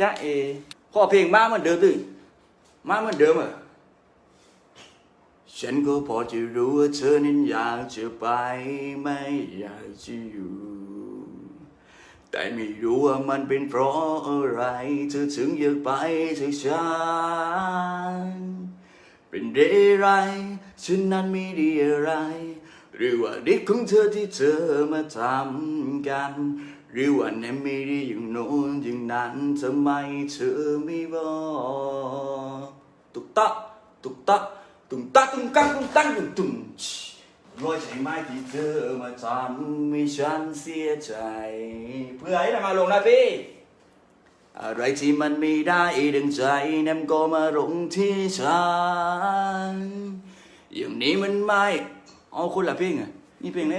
จ้าเอขอเพลงมาเหมือนเดิมดิมาเหมือนเดิมอะฉันก็พอจะรู้ว่าเธอนั้นอยากจะไปไม่อยากจะอยู่ แต่ไม่รู้ว่ามันเป็นเพราะอะไร เธอถึงอยากไปจากฉัน เป็นเรื่องไรฉันนั้นไม่ดีอะไร หรือว่าด็กของเธอที่เธอมาทำกัน หรือว่าแนมไม่ดีอย่างโน้นอย่างนั้นทำไมเธอไม่บอกตุกตะตุกตะตุงตะตุงกังตุงตังตุงตุงร้อยใช่ไหมที่เธอมาทำให้ฉันเสียใจ เพื่อให้นำมาลงนะพี่อะไรที่มันไม่ได้ดังใจนำก็มาลงที่ฉันอย่างนี้มันไม่อ๋อคนละเพลงอะนี่เพลงไหน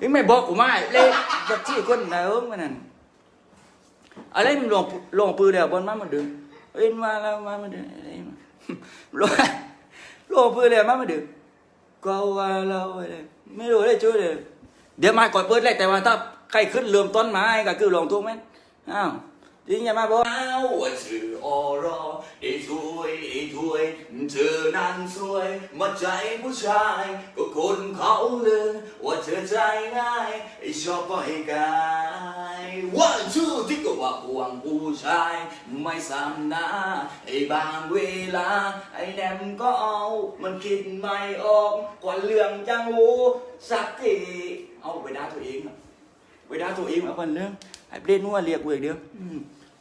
นี่ยเฮ้ยไม่บอกกูไม่เลยแบบที่คนไหนเอิ้งมันนั่นอะไรมันลงลงปืนเดียวบนมามันดึงเอ้ยมาแล้วมามันดึงอะไรมาลงลงปืนเดียวมามันดึงก็ว่าเราอะไรไม่รู้ได้ช่วยเลยเดี๋ยวมาก่อนเปิดเลยแต่ว่าถ้าใครขึ้นเริ่มต้นมาก็คือลงทุกไหมอ้าวจริงอย่ามาบอกอ้าวว่าชื่ออรอได้ช่วยได้ช่วย เธอนั้นสวยมาใจผู้ชาย ก็คนเขาเลยว่าเธอใจง่ายไอชอบปล่อยกาย one two ที่ก็ว่าห่วงผู้ชาย ไม่ซ้ำน้าไอ้บางเวลา ไอ้แนมก็เอา มันคิดไม่ออกกว่าเรื่องจังหูสักทีเอาไปด่าตัวเองไปด่าตัวเองมาคนเรื่องไอ้เปรตนัวเรียกกูอีกเดียว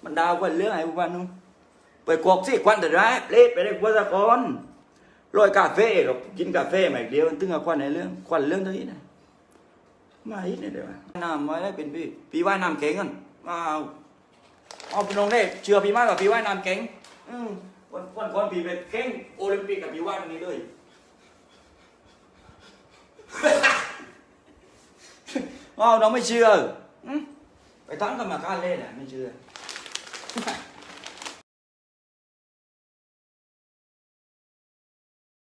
มันดาวคนเรื่องไอ้วันนู้น ไปกอกสิควันแต่ได้เปรตไปได้กว่าสะกอนลอยกาเฟ่หรอกกินกาแฟมาอีกเดียวตึงกับควันในเรื่องควันเรื่องเท่านี้นะมาอีกเนี่ยเดี๋ยวน้ำไว้ได้เป็นพี่พี่ว่ายน้ำเก่งกันเอาเอาพี่น้องได้เชื่อพี่มากกว่าพี่ว่ายน้ำเก่งอืมวันวันก่อนพี่ไปเก่งโอลิมปิกกับพี่ว่ายตรงนี้เลยอ้าวน้องไม่เชื่อไปตั้งกรรมการเล่นอะไม่เชื่อ